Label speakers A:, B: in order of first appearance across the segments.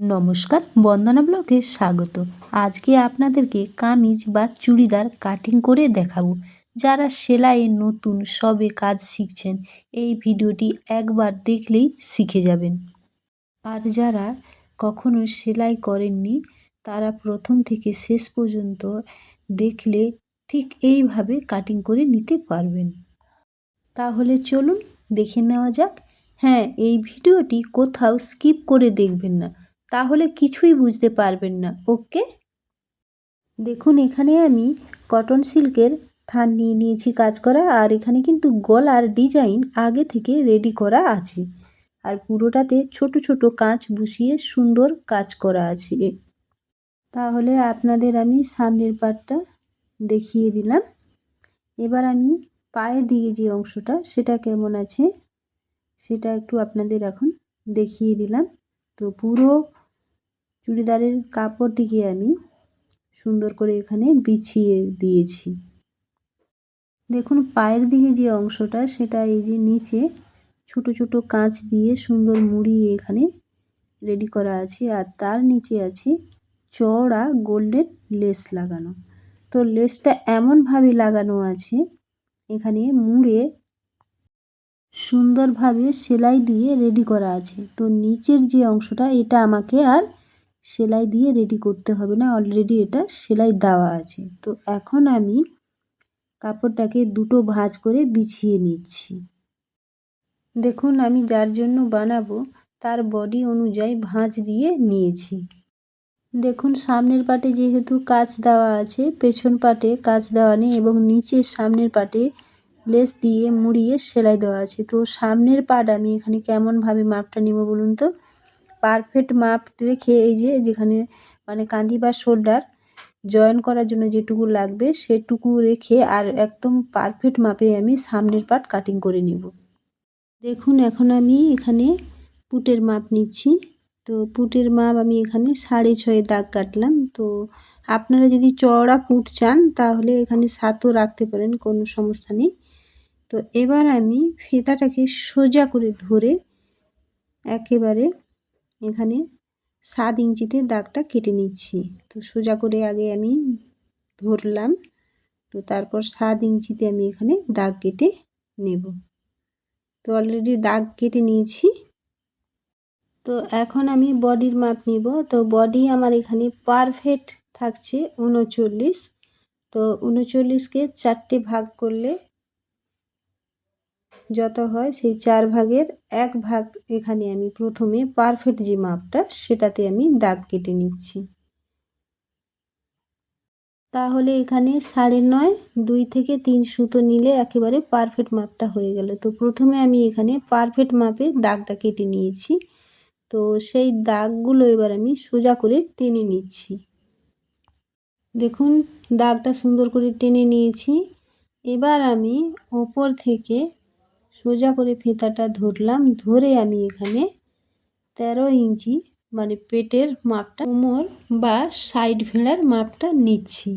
A: নমস্কার, বন্দনা ব্লকে স্বাগত। আজকে আপনাদেরকে কামিজ বা চুড়িদার কাটিং করে দেখাবো। যারা সেলাইয়ে নতুন সবে কাজ শিখছেন, এই ভিডিওটি একবার দেখলেই শিখে যাবেন। আর যারা কখনো সেলাই করেননি, তারা প্রথম থেকে শেষ পর্যন্ত দেখলে ঠিক এইভাবে কাটিং করে নিতে পারবেন। তাহলে চলুন দেখে নেওয়া যাক। হ্যাঁ এই ভিডিওটি কোথাও স্কিপ করে দেখবেন না। তাহলে কিছুই বুঝতে পারবেন না, ওকে? দেখুন, এখানে আমি কটন সিল্কের থান নিয়ে নিয়েছি কাজ করা, আর এখানে কিন্তু গলার ডিজাইন আগে থেকে রেডি করা আছে। আর পুরোটাতে ছোট ছোট কাঁচ বসিয়ে সুন্দর কাজ করা আছে। তাহলে আপনাদের আমি সামনের পার্টটা দেখিয়ে দিলাম। এবার আমি পায়ের দিকে যে অংশটা, সেটা কেমন আছে, সেটা একটু আপনাদের এখন দেখিয়ে দিলাম। তো পুরো চুড়িদারের কাপড়টিকে আমি সুন্দর করে এখানে বিছিয়ে দিয়েছি। দেখুন, পায়ের দিকে যে অংশটা, সেটা এই যে নিচে ছোট ছোট কাঁচ দিয়ে সুন্দর মুড়িয়ে এখানে রেডি করা আছে। আর তার নিচে আছে চওড়া গোল্ডেন লেস লাগানো। তো লেসটা এমনভাবে লাগানো আছে, এখানে মুড়ে সুন্দরভাবে সেলাই দিয়ে রেডি করা আছে। তো নিচের যে অংশটা, এটা আমাকে আর সেলাই দিয়ে রেডি করতে হবে না অলরেডি এটা সেলাই দেওয়া আছে। তো এখন আমি কাপড়টাকে দুটো ভাঁজ করে বিছিয়ে নিচ্ছি। দেখুন, আমি যার জন্য বানাবো, তার বডি অনুযায়ী ভাঁজ দিয়ে নিয়েছি। দেখুন, সামনের পাটে যেহেতু কাজ দেওয়া আছে, পেছন পাটে কাজ দেওয়া নেই এবং নিচের সামনের পাটে লেস দিয়ে মুড়িয়ে সেলাই দেওয়া আছে। তো সামনের পাট আমি এখানে কেমনভাবে মাপটা নেব বলুন তো? পারফেক্ট মাপ রেখে এই যে, যেখানে মানে কাঁদি বা শোল্ডার জয়েন করার জন্য যেটুকু লাগবে সেটুকু রেখে আর একদম পারফেক্ট মাপে আমি সামনের পার্ট কাটিং করে নেব। দেখুন, এখন আমি এখানে পুটের মাপ নিচ্ছি। তো পুটের মাপ আমি এখানে সাড়ে ছয়ে দাগ কাটলাম। তো আপনারা যদি চওড়া পুট চান, তাহলে এখানে সাতও রাখতে পারেন, কোনো সমস্যা নেই। তো এবার আমি ফিতাটাকে সোজা করে ধরে একেবারে এখানে সাত ইঞ্চিতে দাগটা কেটে নিচ্ছি। তো সোজা করে আগে আমি ধরলাম। তো তারপর সাত ইঞ্চিতে আমি এখানে দাগ কেটে নেব। তো অলরেডি দাগ কেটে নিয়েছি। তো এখন আমি বডির মাপ নিব। তো বডি আমার এখানে পারফেক্ট থাকছে উনচল্লিশ তো উনচল্লিশকে চারটে ভাগ করলে যত হয় সেই চার ভাগের এক ভাগ এখানে আমি প্রথমে পারফেক্ট যে মাপটা সেটাতে আমি দাগ কেটে নিচ্ছি। তাহলে এখানে সাড়ে নয়, দুই থেকে তিন সুতো নিলে একেবারে পারফেক্ট মাপটা হয়ে গেল। তো প্রথমে আমি এখানে পারফেক্ট মাপে দাগটা কেটে নিয়েছি। তো সেই দাগগুলো এবার আমি সোজা করে টেনে নিচ্ছি। দেখুন, দাগটা সুন্দর করে টেনে নিয়েছি। এবার আমি ওপর থেকে সোজা করে ফিতাটা ধরলাম, ধরে আমি এখানে তেরো ইঞ্চি মানে পেটের মাপটা, কোমর বা সাইড ফেড়ার মাপটা নিচ্ছি।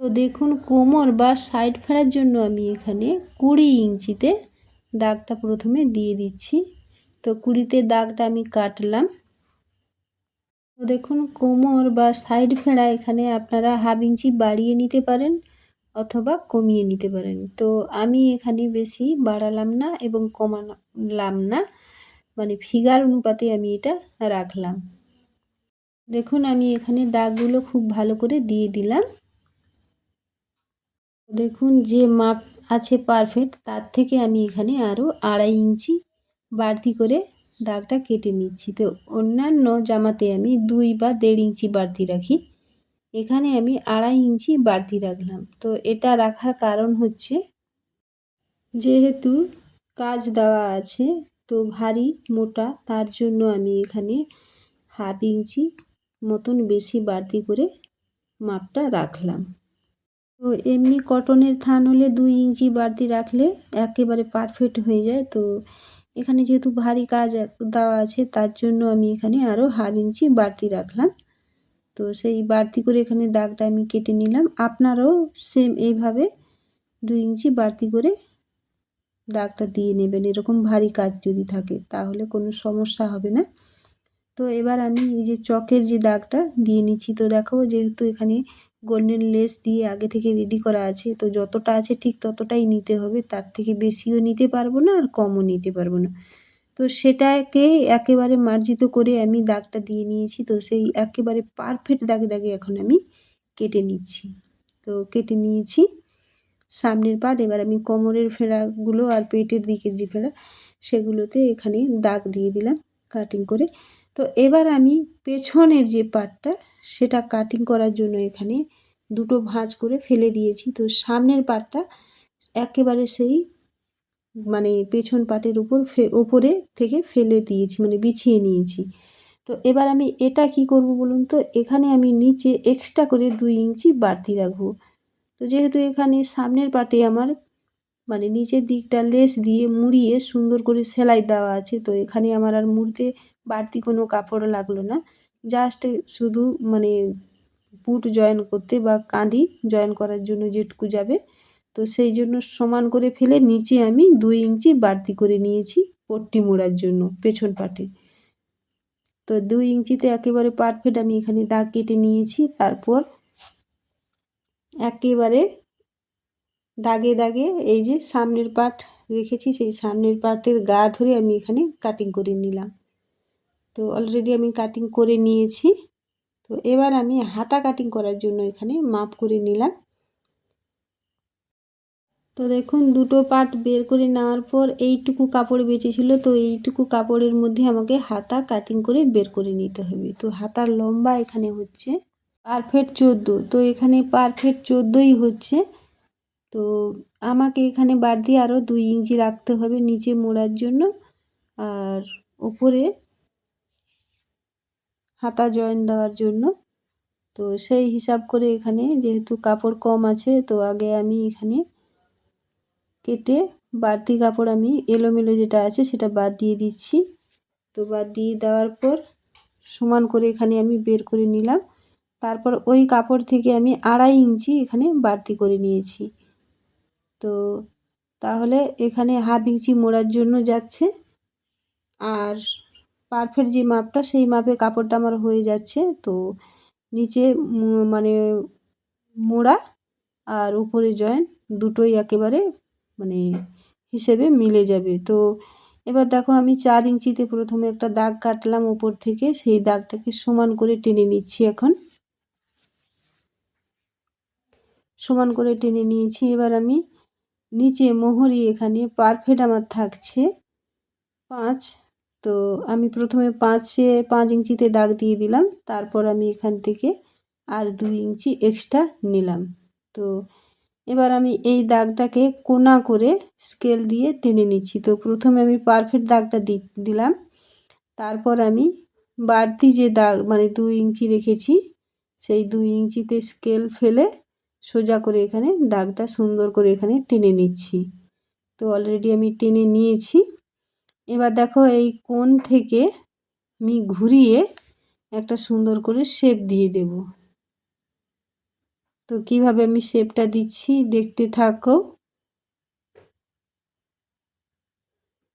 A: তো দেখুন, কোমর বা সাইড ফেড়ার জন্য আমি এখানে কুড়ি ইঞ্চিতে দাগটা প্রথমে দিয়ে দিচ্ছি। তো কুড়িতে দাগটা আমি কাটলাম। তো দেখুন, কোমর বা সাইড ফেড়া এখানে আপনারা হাফ ইঞ্চি বাড়িয়ে নিতে পারেন। অথবা কমিয়ে নিতে পারেন। তো আমি এখানে বেশি বাড়ালাম না এবং কমালাম না। মানে ফিগার অনুপাতে আমি এটা রাখলাম। দেখুন, আমি এখানে দাগগুলো খুব ভালো করে দিয়ে দিলাম। দেখুন, যে মাপ আছে পারফেক্ট তার থেকে আমি এখানে আরও আড়াই ইঞ্চি বাড়তি করে দাগটা কেটে নিচ্ছি। তো অন্যান্য জামাতে আমি দুই বা দেড় ইঞ্চি বাড়তি রাখি। এখানে আমি আড়াই ইঞ্চি বাড়তি রাখলাম। তো এটা রাখার কারণ হচ্ছে, যেহেতু কাজ দেওয়া আছে, তো ভারী, মোটা, তার জন্য আমি এখানে হাফ ইঞ্চি মতন বেশি বাড়তি করে মাপটা রাখলাম। তো এমনি কটনের থান হলে দুই ইঞ্চি বাড়তি রাখলে একেবারে পারফেক্ট হয়ে যায়। তো এখানে যেহেতু ভারী কাজ দেওয়া আছে, তার জন্য আমি এখানে আরও হাফ ইঞ্চি বাড়তি রাখলাম। তো সেই বাড়তি করে এখানে দাগটা আমি কেটে নিলাম। আপনারাও সেম এইভাবে দুই ইঞ্চি বাড়তি করে দাগটা দিয়ে নেবেন। এরকম ভারী কাজ যদি থাকে, তাহলে কোনো সমস্যা হবে না। তো এবার আমি এই যে চকের যে দাগটা দিয়ে নিচ্ছি, তো দেখো যেহেতু এখানে গোল্ডেন লেস দিয়ে আগে থেকে রেডি করা আছে, তো যতটা আছে ঠিক ততটাই নিতে হবে। তার থেকে বেশিও নিতে পারব না আর কমও নিতে পারব না। তো সেটাকে একেবারে মার্জিত করে আমি দাগটা দিয়ে নিয়েছি। তো সেই একেবারে পারফেক্ট দাগে দাগে এখন আমি কেটে নিচ্ছি। তো কেটে নিয়েছি। সামনের পাট এবার আমি কোমরের ফেরাগুলো আর পেটের দিকের যে ফেরা সেগুলোতে এখানে দাগ দিয়ে দিলাম কাটিং করে। তো এবার আমি পেছনের যে পার্টটা সেটা কাটিং করার জন্য এখানে দুটো ভাঁজ করে ফেলে দিয়েছি। তো সামনের পার্টটা একেবারে সেই মানে পেছন পাটের উপর ওপরে থেকে ফেলে দিয়েছি মানে বিছিয়ে নিয়েছি। তো এবার আমি এটা কি করব বলুন তো? এখানে আমি নিচে এক্সট্রা করে দুই ইঞ্চি বাড়তি রাখব। তো যেহেতু এখানে সামনের পাটে আমার মানে নিচের দিকটা লেস দিয়ে মুড়িয়ে সুন্দর করে সেলাই দেওয়া আছে, তো এখানে আমার আর মুড়তে বাড়তি কোনো কাপড় লাগল না। জাস্ট শুধু মানে পুট জয়েন করতে বা কাঁদি জয়েন করার জন্য যেটুকু যাবে তো সেই জন্য সমান করে ফেলে নিচে আমি দুই ইঞ্চি বাড়তি করে নিয়েছি পট্টি মোড়ার জন্য পেছন পাটে। তো দুই ইঞ্চিতে একেবারে পারফেক্ট আমি এখানে দাগ কেটে নিয়েছি, তারপর একেবারে দাগে দাগে এই যে সামনের পার্ট রেখেছি, সেই সামনের পার্টের গা ধরে আমি এখানে কাটিং করে নিলাম। তো অলরেডি আমি কাটিং করে নিয়েছি। তো এবার আমি হাতা কাটিং করার জন্য এখানে মাপ করে নিলাম। তো দেখুন, দুটো পার্ট বের করে নেওয়ার পর এইটুকু কাপড় বেঁচেছিল তো এইটুকু কাপড়ের মধ্যে আমাকে হাতা কাটিং করে বের করে নিতে হবে। তো হাতার লম্বা এখানে হচ্ছে পারফেক্ট চোদ্দ, তো এখানে পারফেক্ট চোদ্দোই হচ্ছে। তো আমাকে এখানে বাদ দিয়ে আরও দুই ইঞ্চি রাখতে হবে নিচে মোড়ার জন্য, আর ওপরে হাতা জয়েন দেওয়ার জন্য। তো সেই হিসাব করে এখানে যেহেতু কাপড় কম আছে, তো আগে আমি এখানে কেটে বাড়তি কাপড় আমি এলোমেলো যেটা আছে সেটা বাদ দিয়ে দিচ্ছি। তো বাদ দিয়ে দেওয়ার পর সমান করে এখানে আমি বের করে নিলাম। তারপর ওই কাপড় থেকে আমি আড়াই ইঞ্চি এখানে বাড়তি করে নিয়েছি। তো তাহলে এখানে হাফ ইঞ্চি মোড়ার জন্য যাচ্ছে। আর পারফেক্ট যে মাপটা সেই মাপে কাপড়টা আমার হয়ে যাচ্ছে। তো নিচে মানে মোড়া আর উপরে জয়েন্ট দুটোই একেবারে মানে হিসেবে মিলে যাবে। তো এবার দেখো আমি চার ইঞ্চিতে প্রথমে একটা দাগ কাটলাম উপর থেকে, সেই দাগটাকে সমান করে টেনে নিচ্ছি এখন। সমান করে টেনে নিয়েছি। এবার আমি নিচে মোহরি এখানে পারফেক্ট আমার থাকছে। পাঁচ, তো আমি প্রথমে পাঁচে, পাঁচ ইঞ্চিতে দাগ দিয়ে দিলাম। তারপর আমি এখান থেকে আর দুই ইঞ্চি এক্সট্রা নিলাম। তো এবার আমি এই দাগটাকে কোনা করে স্কেল দিয়ে টেনে নিচ্ছি। তো প্রথমে আমি পারফেক্ট দাগটা দিলাম। তারপর আমি বাড়তি যে দাগ মানে দুই ইঞ্চি রেখেছি, সেই দুই ইঞ্চিতে স্কেল ফেলে সোজা করে এখানে দাগটা সুন্দর করে এখানে টেনে নিচ্ছি। তো অলরেডি আমি টেনে নিয়েছি। এবার দেখো এই কোণ থেকে আমি ঘুরিয়ে একটা সুন্দর করে শেপ দিয়ে দেব। তো কীভাবে আমি শেপটা দিচ্ছি দেখতে থাকো।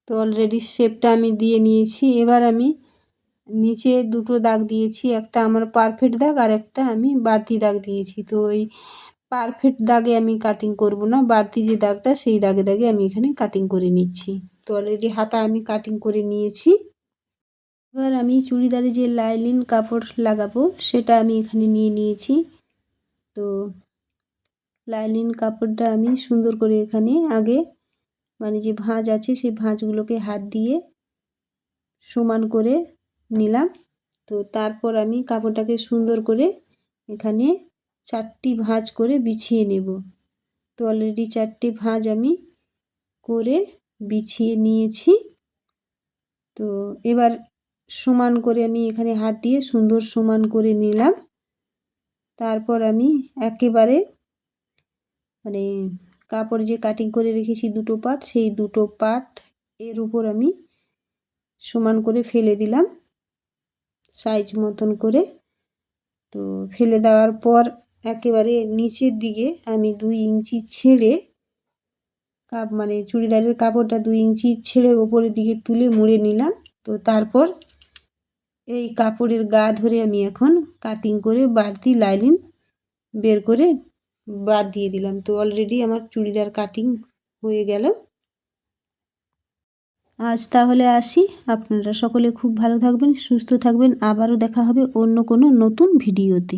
A: তো অলরেডি শেপটা আমি দিয়ে নিয়েছি। এবার আমি নিচে দুটো দাগ দিয়েছি, একটা আমার পারফেক্ট দাগ আর একটা আমি বাড়তি দাগ দিয়েছি। তো ওই পারফেক্ট দাগে আমি কাটিং করব না, বাড়তি যে দাগটা সেই দাগে দাগে আমি এখানে কাটিং করে নিচ্ছি। তো অলরেডি হাতা আমি কাটিং করে নিয়েছি। এবার আমি চুড়িদারে যে লাইলিন কাপড় লাগাবো সেটা আমি এখানে নিয়ে নিয়েছি। তো লাইলিন কাপড়টা আমি সুন্দর করে এখানে আগে মানে যে ভাঁজ আছে সেই ভাঁজগুলোকে হাত দিয়ে সমান করে নিলাম। তো তারপর আমি কাপড়টাকে সুন্দর করে এখানে চারটি ভাঁজ করে বিছিয়ে নেব। তো অলরেডি চারটি ভাঁজ আমি করে বিছিয়ে নিয়েছি। তো এবার সমান করে আমি এখানে হাত দিয়ে সুন্দর সমান করে নিলাম। তারপর আমি একেবারে মানে কাপড় যে কাটিং করে রেখেছি দুটো পার্ট সেই দুটো পার্ট এর উপর আমি সমান করে ফেলে দিলাম। সাইজ মতন করে। তো ফেলে দেওয়ার পর একেবারে নিচের দিকে আমি দুই ইঞ্চি ছেড়ে কাপ মানে চুড়িদারের কাপড়টা দুই ইঞ্চি ছেড়ে ওপরের দিকে তুলে মুড়ে নিলাম। তো তারপর এই কাপড়ের গা ধরে আমি এখন কাটিং করে বাড়তি লাইলিন বের করে বাদ দিয়ে দিলাম। তো অলরেডি আমার চুড়িদার কাটিং হয়ে গেল। আজ তাহলে আসি। আপনারা সকলে খুব ভালো থাকবেন, সুস্থ থাকবেন। আবারও দেখা হবে অন্য কোনো নতুন ভিডিওতে